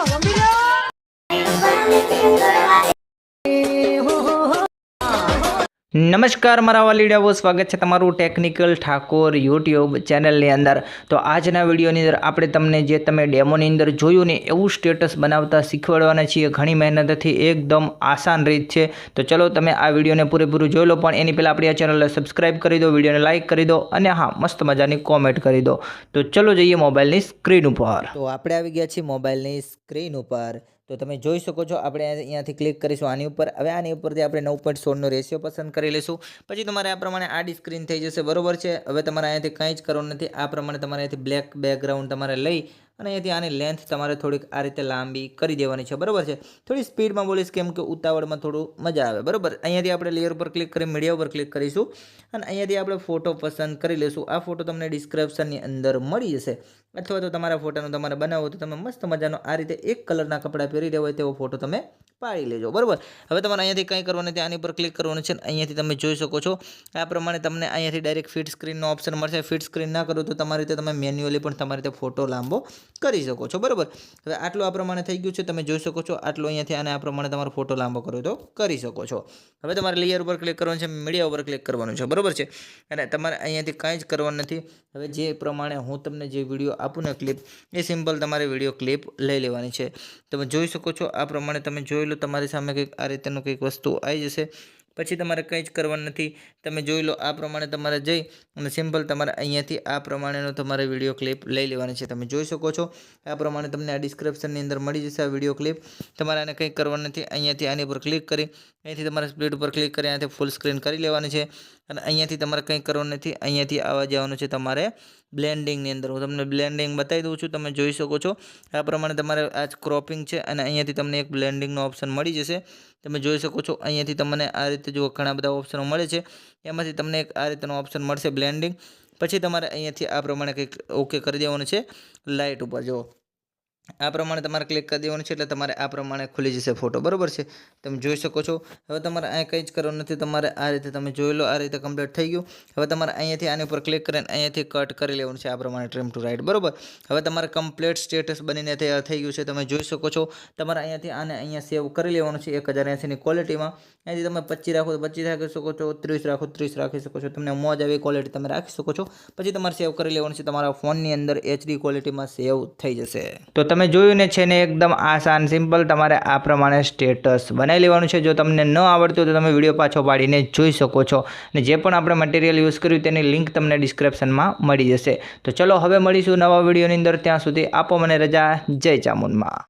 જાઓ રમી લો નમસ્કાર, મારા વાલીડાઓ સ્વાગત છે તમારું ટેકનિકલ ઠાકોર યુટ્યુબ ચેનલની અંદર. તો આજના વિડીયોની અંદર આપણે તમને જે તમે ડેમોની અંદર જોયું ને એવું સ્ટેટસ બનાવતા શીખવાડવાના છીએ, ઘણી મહેનતથી એકદમ આસાન રીત છે. તો ચલો તમે આ વિડીયોને પૂરેપૂરું જોઈ લો, પણ એની પહેલાં આપણી આ ચેનલને સબસ્ક્રાઇબ કરી દો, વિડીયોને લાઇક કરી દો અને હા, મસ્ત મજાની કોમેન્ટ કરી દો. તો ચલો જઈએ મોબાઈલની સ્ક્રીન ઉપર. તો આપણે આવી ગયા છીએ મોબાઈલની સ્ક્રીન ઉપર. તો તમે જોઈ શકો છો, આપણે અહીંયાથી ક્લિક કરીશું આની ઉપર. હવે આની ઉપરથી આપણે નવ પોઈન્ટ સોળનો રેશિયો પસંદ કરી લઈશું. પછી તમારે આ પ્રમાણે આડી સ્ક્રીન થઈ જશે, બરોબર છે? હવે તમારે અહીંયાથી કંઈ જ કરવાનું નથી. આ પ્રમાણે તમારે અહીંયાથી બ્લેક બેકગ્રાઉન્ડ તમારે લઈ અને અહીંયાથી આની લેન્થ તમારે થોડીક આ રીતે લાંબી કરી દેવાની છે, બરાબર છે? થોડી સ્પીડમાં બોલીશ કેમ કે ઉતાવળમાં થોડું મજા આવે, બરાબર? અહીંયાથી આપણે લેયર ઉપર ક્લિક કરી મીડિયા ઉપર ક્લિક કરીશું અને અહીંયાથી આપણે ફોટો પસંદ કરી લઈશું. આ ફોટો તમને ડિસ્ક્રિપ્શનની અંદર મળી જશે. અથવા તો તમારા ફોટાનો તમારે બનાવો તો તમે મસ્ત મજાનો આ રીતે એક કલરના કપડાં પહેરી રહ્યા હોય તેવો ફોટો તમે પાડી લેજો. બરાબર? હવે તમારે અહીંયાથી કંઈ કરવાનું છે? આની પર ક્લિક કરવાનું છે અને અહીંયાથી તમે જોઈ શકો છો. આ પ્રમાણે તમને અહીંયાથી ડાયરેક્ટ ફિટ સ્ક્રીનનો ઓપ્શન મળશે. ફિટ સ્ક્રીન ના કરો તો તમારી રીતે તમે મેન્યુઅલી પણ તમારી રીતે ફોટો લાંબો કરી શકો છો. બરાબર? હવે આટલું આ પ્રમાણે થઈ ગયું છે. તમે જોઈ શકો છો આટલું અહીંયાથી આને આ પ્રમાણે તમારો ફોટો લાંબો કરો તો કરી શકો છો. હવે તમારે લેયર ઉપર ક્લિક કરવાનું છે. મીડિયા ઉપર ક્લિક કરવાનું છે. બરોબર છે? અને તમારે અહીંયાથી કંઈ જ કરવાનું નથી. હવે જે પ્રમાણે હું તમને જે વીડિયો આપું ને ક્લિપ એ સિમ્પલ તમારે વીડિયો ક્લિપ લઈ લેવાની છે. તમે જોઈ શકો છો, આ પ્રમાણે તમે જોઈ લો, તમારી સામે કંઈક આ રીતનું કંઈક વસ્તુ આવી જશે. પછી તમારે કંઈ જ કરવાનું નથી. તમે જોઈ લો આ પ્રમાણે તમારે જઈ અને સિમ્પલ તમારે અહીંયાથી આ પ્રમાણેનો તમારે વીડિયો ક્લિપ લઈ લેવાની છે. તમે જોઈ શકો છો, આ પ્રમાણે તમને આ ડિસ્ક્રિપ્શનની અંદર મળી જશે આ વીડિયો ક્લિપ. તમારે આને કંઈ કરવાનું નથી. અહીંયાથી આની પર ક્લિક કરી અહીંયાથી તમારે સ્પીડ ઉપર ક્લિક કરી, અહીંયાથી ફૂલ સ્ક્રીન કરી લેવાની છે અને અહીંયાથી તમારે કંઈ કરવાનું નથી. અહીંયાથી આવવા જવાનું છે તમારે બ્લેન્ડિંગની અંદર. હું તમને બ્લેન્ડિંગ બતાવી દઉં છું, તમે જોઈ શકો છો. આ પ્રમાણે તમારે આ ક્રોપિંગ છે અને અહીંયાથી તમને એક બ્લેન્ડિંગનો ઓપ્શન મળી જશે. તમે જોઈ શકો છો, અહીંયાથી તમને આ રીતે જો ઘણા બધા ઓપ્શનો મળે છે. એમાંથી તમને એક આ રીતનો ઓપ્શન મળશે બ્લેન્ડિંગ પછી તમારે અહીંયાથી આ પ્રમાણે કંઈક ઓકે કરી દેવાનું છે. લાઇટ ઉપર જુઓ. આ પ્રમાણે તમારે ક્લિક કરી દેવાનું છે એટલે તમારે આ પ્રમાણે ખુલી જશે ફોટો બરોબર છે? તમે જોઈ શકો છો. હવે તમારે અહીં કંઈ જ કરવાનું નથી. તમારે આ રીતે તમે જોઈ લો, આ રીતે કમ્પ્લીટ થઈ ગયું. હવે તમારે અહીંયાથી આની ઉપર ક્લિક કરીને અહીંયાથી કટ કરી લેવાનું છે આ પ્રમાણે ટ્રીમ ટુ રાઇટ બરોબર? હવે તમારે કમ્પ્લીટ સ્ટેટસ બનીને તૈયાર થઈ ગયું છે. તમે જોઈ શકો છો. તમારે અહીંયાથી આને અહીંયા સેવ કરી લેવાનું છે એક હજાર એંસીની ક્વોલિટીમાં અહીંયાથી તમે પચીસ રાખો તો પચીસ રાખી શકો છો. ત્રીસ રાખો ત્રીસ રાખી શકો છો. તમને મોજ આવી ક્વોલિટી તમે રાખી શકો છો. પછી તમારે સેવ કરી લેવાનું છે. તમારા ફોનની અંદર એચડી ક્વોલિટીમાં સેવ થઈ જશે. તો તમે જોયું ને છે ને એકદમ આસાન સિમ્પલ તમારે આ પ્રમાણે સ્ટેટસ બનાવી લેવાનું છે. જો તમને ન આવડતું તો તમે વીડિયો પાછો પાડીને જોઈ શકો છો. અને જે પણ આપણે મટીરિયલ યુઝ કર્યું તેની લિંક તમને ડિસ્ક્રિપ્શનમાં મળી જશે. તો ચલો હવે મળીશું નવા વિડીયોની અંદર. ત્યાં સુધી આપો મને રજા. જય ચામુંડમાં.